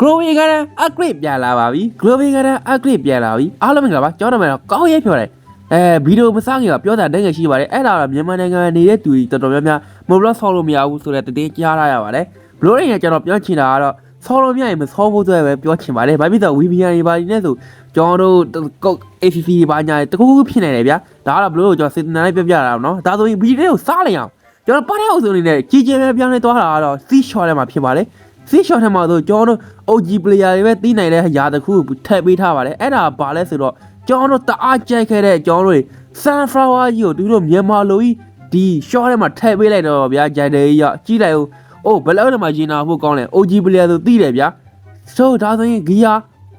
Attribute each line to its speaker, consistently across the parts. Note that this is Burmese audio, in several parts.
Speaker 1: Global ကလည်း upgrade ပြန်လာပါပြီ Global ကလည်း upgrade ပြန်လာပြီအားလုံးမင်္ဂလာပါကျွန်တော်တို့ကောင်းရေးပြောတယ်အဲဗီဒီယိုမစခင်ကပြောတာတကယ်ရှိပါတယ်အဲ့ဒါတော့မြန်မာနိုင်ငံနေတဲ့သူတွေတော်တော်များများမဘလော့ဆောက်လို့မရဘူးဆိုတဲ့တည်ကြားရရပါတယ်ဘလို့ရင်းကကျွန်တော်ပြောချင်တာကတော့ဆောလို့မရရင်မဆောဖို့အတွက်ပဲပြောချင်ပါတယ်ဘာဖြစ်လို့ VPN တွေပါနေလဲဆိုကျွန်တော်တို့ကုတ် ACC ပါညာတခုခုဖြစ်နေတယ်ဗျာဒါကတော့ဘလို့ကျွန်တော်စေတနာလေးပြပြတာเนาะဒါဆိုရင်ဗီဒီယိုကိုစားလိုက်အောင်ကျွန်တော်ပါတဲ့အုပ်စုအနေနဲ့ကြီးကြီးပဲပြောင်းလဲသွားတာကတော့ C shot ထဲမှာဖြစ်ပါတယ် စီရှော့ထဲမှာဆိုကျွန်တော်တို့ OG player တွေပဲတီးနိုင်တဲ့ຢာတစ်ခုထည့်ပေးထားပါတယ်အဲ့ဒါဘာလဲဆိုတော့ကျွန်တော်တို့တအားကြိုက်ခဲ့တဲ့ကျွန်တော်တို့ sunflower ကြီးကိုသူတို့မြန်မာလိုကြီးဒီ short ထဲမှာထည့်ပေးလိုက်တော့ဗျာဂျန်တယ်ကြီးရကြီးလိုက်ဦးအိုးဘယ်လောက်ထဲမှာရင်နာဖို့ကောင်းလဲ OG player ဆိုတီးတယ်ဗျာဆိုဒါဆိုရင်ဂီယာ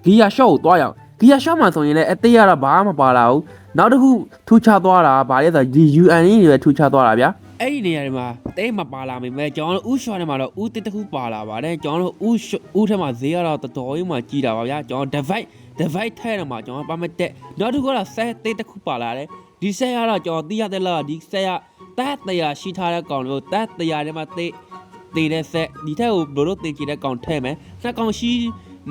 Speaker 1: ဂီယာ short ကိုတွားရအောင်ဂီယာ short မှာဆိုရင်လည်းအသေးရတာဘာမှမပါလာဘူးနောက်တစ်ခုထူခြားသွားတာဗာလဲဆိုတော့ဒီ UN ကြီးတွေပဲထူခြားသွားတာဗျာ အဲ့ဒီနေရာတွေမှာတဲမပါလာမိမဲ့ကျွန်တော်တို့ဥရှော့ထဲမှာတော့ဥတစ်တစ်ခုပါလာပါတယ်ကျွန်တော်တို့ဥရှော့ဥထဲမှာဈေးကတော့တော်တော်ကြီးမှကြီးတာပါဗျာကျွန်တော် divide divide ထဲထဲမှာကျွန်တော်ပါမတက်နောက်တစ်ခုကတော့ set တဲတစ်ခုပါလာတယ်ဒီ set ကတော့ကျွန်တော်သိရတဲ့လားဒီ set ကတတ်တရားရှိထားတဲ့ကောင်တို့တတ်တရားထဲမှာတေးတေးတဲ့ set ဒီထက်ကိုဘလို့တို့တေးကြည့်တဲ့ကောင်ထဲမယ်နှစ်ကောင်ရှိ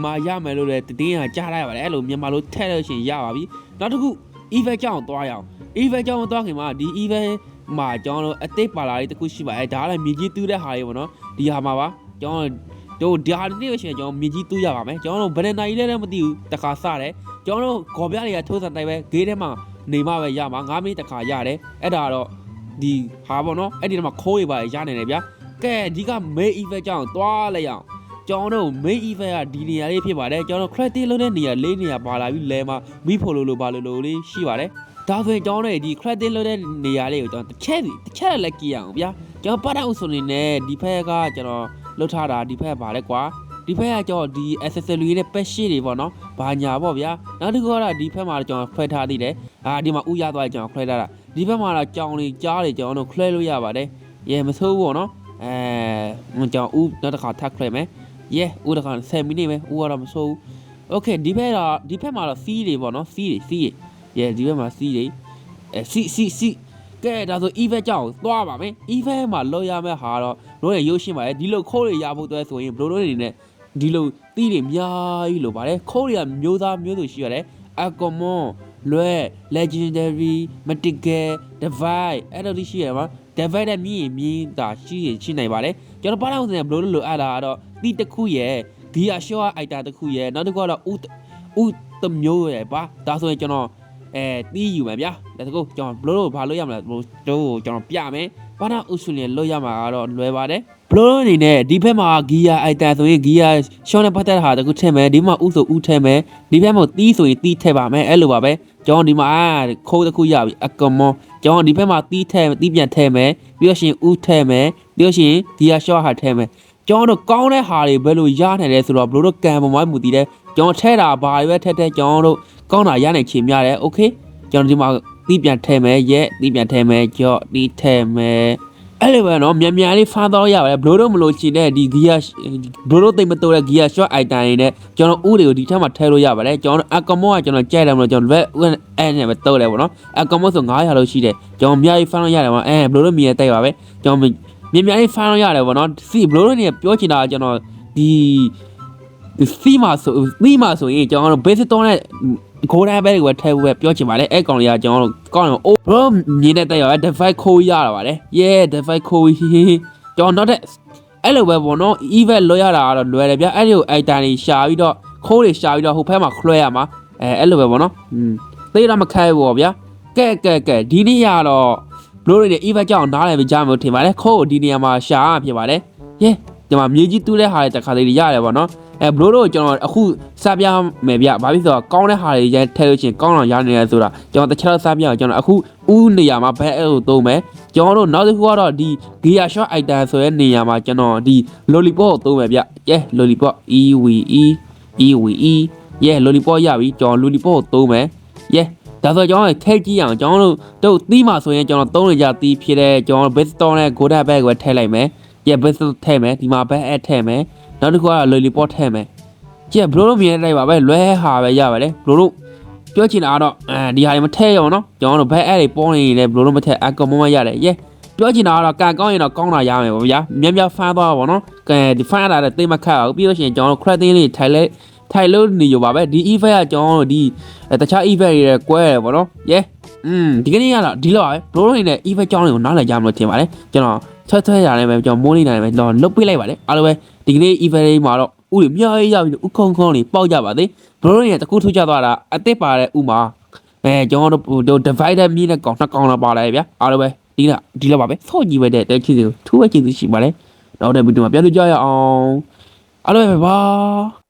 Speaker 1: မာရမယ်လို့လည်းတင်းကကြားလိုက်ပါတယ်အဲ့လိုမြန်မာလိုထည့်လို့ရှိရင်ရပါပြီနောက်တစ်ခု event ကြောင်းသွားရအောင် event ကြောင်းသွားခင်မှာဒီ event မှာကျွန်တော်တို့အသိပါလာလေးတစ်ခုရှိပါတယ်ဒါကလည်းမြေကြီးတူးတဲ့ဟာလေးပေါ့နော်ဒီဟာမှာပါကျွန်တော်တို့ဒါနေ့လို့ရှိရင်ကျွန်တော်မြေကြီးတူးရပါမယ်ကျွန်တော်တို့ဘယ်နှစ်နာရီလဲလည်းမသိဘူးတခါစတယ်ကျွန်တော်တို့ခေါ်ပြတွေကထိုးစံတိုင်းပဲဂေးထဲမှာနေမှပဲရမှာ9မိနစ်တခါရတယ်အဲ့ဒါတော့ဒီဟာပေါ့နော်အဲ့ဒီမှာခိုးရပါရနိုင်တယ်ဗျာကဲဒီက main event ကြောင်းသွားလိုက်အောင် ကျွန်တော်တို့ main event ကဒီနေရာလေးဖြစ်ပါတယ်ကျွန်တော် credit လုပ်တဲ့နေရာလေးနေရာပါလာပြီးလဲမှာမိဖို့လို့လို့ပါလို့လို့လေးရှိပါတယ်ဒါဆိုရင်ကျွန်တော်တို့ဒီ credit လုပ်တဲ့နေရာလေးကိုကျွန်တော်တစ်ချက်တစ်ချက်လက်ကြည့်အောင်ဗျာကျွန်တော်ပတ်တဲ့အုပ်စုနေနဲ့ဒီဘက်ကကျွန်တော်လွတ်ထားတာဒီဘက်ပါလဲကွာဒီဘက်ကကျွန်တော်ဒီ accessory နဲ့ patch တွေပေါ့နော်ဘာညာပေါ့ဗျာနောက်တစ်ခုကတော့ဒီဘက်မှာကျွန်တော်ခွဲထားသေးတယ်အာဒီမှာဥရသွားကျွန်တော်ခွဲထားတာဒီဘက်မှာတော့ကြောင်တွေကြားတွေကျွန်တော်တို့ခွဲလို့ရပါတယ်ရဲမဆိုးဘူးပေါ့နော်အဲကျွန်တော်ဥနောက်တစ်ခါထပ်ခွဲမယ် ရဲဥတစ်ခါ10မိနစ်ပဲဥကတော့မဆိုးဘူး Okay ဒီဘက်တော့ဒီဘက်မှာတော့ C တွေပေါ့နော် C တွေ C တွေ yeah ဒီဘက်မှာ C တွေအဲ C C C ကဲဒါဆို event ကြောင်းသွားပါမယ် event မှာလောက်ရမယ့်ဟာတော့တို့ရရုပ်ရှင်ပါလေဒီလိုခိုးတွေရဖို့အတွက်ဆိုရင်ဘလိုတို့တွေနဲ့ဒီလိုတီးတွေအများကြီးလိုပါတယ်ခိုးတွေကမျိုးသားမျိုးစုရှိရတယ် Acomon လွဲ legendary mythical divide အဲ့လိုရှိရမှာ divide နဲ့မြည်ရင်မြည်တာရှိရင်ရှိနိုင်ပါတယ်ကျွန်တော်ပါတော့ဆိုရင်ဘလိုလိုအပ်တာကတော့တီးတစ်ခုရဲ့ဂီယာရှော့အိုက်တာတစ်ခုရဲ့နောက်တစ်ခုကတော့ဥဥတမျိုးရဲ့ပါဒါဆိုရင်ကျွန်တော် အဲတီးယူမယ်ဗျာဒါတကူကျွန်တော်ဘလို့ဘာလို့ရမလဲဘလို့တို့ကျွန်တော်ပြမယ်ဘာနာဥဆုလင်လွတ်ရမှာကတော့လွယ်ပါတယ်ဘလို့အနေနဲ့ဒီဘက်မှာဂီယာအိုက်တာဆိုရင်ဂီယာရှော့နဲ့ပတ်သက်တာတကူထည့်မယ်ဒီမှာဥဆိုဥထည့်မယ်ဒီဘက်မှာတီးဆိုရင်တီးထည့်ပါမယ်အဲ့လိုပါပဲကျွန်တော်ဒီမှာခိုးတစ်ခုရပြီအကမွန်ကျွန်တော်ဒီဘက်မှာတီးထည့်တီးပြန်ထည့်မယ်ပြီးတော့ရှင်ဥထည့်မယ်ပြီးတော့ရှင်ဂီယာရှော့ဟာထည့်မယ် ကျွန်တော်တို့ကောင်းတဲ့ဟာတွေဘယ်လိုရနိုင်လဲဆိုတော့ဘလို့တို့ကံပေါ်မှာမူတည်တယ်ကျွန်တော်ထဲတာဘာတွေပဲထက်ထက်ကျွန်တော်တို့ကောင်းတာရနိုင်ချင်များတယ်โอเคကျွန်တော်ဒီမှာတီးပြန်ထဲမယ်ရဲ့တီးပြန်ထဲမယ်ကြော့တီးထဲမယ်အဲ့လိုပဲเนาะမြန်မြန်လေးဖားတော့ရပါတယ်ဘလို့တို့မလို့ချင်တဲ့ဒီဂီယာဘလို့တို့သိမ့်မတိုးတဲ့ဂီယာ short item တွေနဲ့ကျွန်တော်ဥတွေကိုဒီထက်မှထဲလို့ရပါတယ်ကျွန်တော်အကမောကကျွန်တော်ကြိုက်တယ်မလို့ကျွန်တော် web အဲ့နဲ့ပဲတိုးတယ်ပေါ့နော်အကမောဆို900လို့ရှိတယ်ကျွန်တော်အများကြီးဖားလို့ရတယ်ပေါ့အဲဘလို့တို့မြင်ရတဲ့ပါပဲကျွန်တော် မြင်မြန်လေးဖားလို့ရတယ်ပေါ့နော်စီဘလို့တို့နေပြောချင်တာကကျွန်တော်ဒီစီမာဆိုစီမာဆိုရင်ကျွန်တော်တို့ basic တော့နဲ့ကိုယ်တိုင်ပဲကိုထဲဖို့ပဲပြောချင်ပါတယ်အဲ့ကောင်လေးကကျွန်တော်တို့ကောင်းတယ်အိုး bro မြင်တဲ့တက်ရ divide ခိုးရတာပါတယ် yeah divide ခိုးကျွန်တော် not that အဲ့လိုပဲပေါ့နော် event လွှဲရတာကတော့လွယ်တယ်ဗျအဲ့ဒီကို item တွေရှာပြီးတော့ခိုးတွေရှာပြီးတော့ဟိုဘက်မှာခွဲရမှာအဲအဲ့လိုပဲပေါ့နော်อืมသိတော့မခိုင်းဘူးပေါ့ဗျာကဲကဲကဲဒီနေ့ရတော့ ဘလို့တွေ event ကြောင့်နားလည်မကြမလို့ထင်ပါတယ်ခိုးကိုဒီနေရာမှာရှာရဖြစ်ပါတယ် yeah ဒီမှာမြေကြီးတူးတဲ့ဟာတွေတစ်ခါတည်းရတယ်ပေါ့နော်အဲဘလို့တို့ကျွန်တော်အခုစားပြမယ်ဗျဘာဖြစ်ဆိုတော့ကောင်းတဲ့ဟာတွေရထဲလို့ချင်းကောင်းအောင်ရနေရဆိုတာကျွန်တော်တခြားစားပြအောင်ကျွန်တော်အခုဥနေရာမှာဘဲအဲ့လိုသုံးမယ်ကျွန်တော်တို့နောက်တစ်ခုကတော့ဒီ gear shot item ဆိုတဲ့နေရာမှာကျွန်တော်ဒီ lollipop ကိုသုံးမယ်ဗျ yeah lollipop e v e e v e yeah lollipop ရပြီကျွန်တော် lollipop ကိုသုံးမယ် yeah ဒါဆိုကျွန်တော်ထည့်ကြည့်အောင်ကျွန်တော်တို့တို့သီးမှာဆိုရင်ကျွန်တော်သုံးနေကြသီးဖြစ်တဲ့ကျွန်တော် base store နဲ့ goda bag ကိုထည့်လိုက်မယ် yeah base ထည့်မယ်ဒီမှာ bag add ထည့်မယ်နောက်တစ်ခုက lollipop ထည့်မယ်ကြည့်ဘလို့လို့မြင်နေလိုက်ပါပဲလွဲဟာပဲရပါတယ်ဘလို့လို့ပြောချင်တာကတော့အဲဒီဟာတွေမထည့်ရအောင်နော်ကျွန်တော်တို့ bag add တွေပေါ်နေနေဘလို့လို့မထည့်အကောင်မမရတယ် yeah ပြောချင်တာကတော့ကန်ကောင်းရင်တော့ကောင်းတာရမယ်ပေါ့ဗျာမြန်မြန်ဖမ်းသွားပါတော့ကဲဒီဖမ်းရတာလည်းသိမခတ်အောင်ပြီးလို့ရှိရင်ကျွန်တော်တို့ credit လေးထိုင်လဲ ထိုင်လို့နေရပါပဲဒီ event ကကျွန်တော်တို့ဒီတခြား event တွေကွဲရတယ်ပေါ့နော် yeah อืมဒီကနေ့ကတော့ဒီလောက်ပဲဘရိုးနေနဲ့ event ကြောင်းတွေကိုနားလည်ကြမလို့ထင်ပါတယ်ကျွန်တော်ဆွဲဆွဲရတယ်ပဲကျွန်တော်မိုးနေတယ်ပဲတော့လုတ်ပေးလိုက်ပါတယ်အားလုံးပဲဒီကနေ့ event လေးမှာတော့ဥတွေမြောက်ရေးရောက်ပြီးဥခုံခုံလေးပေါက်ကြပါသေးဘရိုးနေတကူထူးကြသွားတာအစ်စ်ပါတဲ့ဥမှာအဲကျွန်တော်တို့ divider မြင်းနဲ့ကောင်နှစ်ကောင်လာပါလာဗျာအားလုံးပဲဒီကဒီလောက်ပါပဲဆော့ကြည့်ပဲတဲ့တက်ချစ်စီကိုထူးပဲချစ်စီရှိပါတယ်နောက်တဲ့ဗီဒီယိုမှာပြန်လို့ကြရအောင်အားလုံးပဲပါ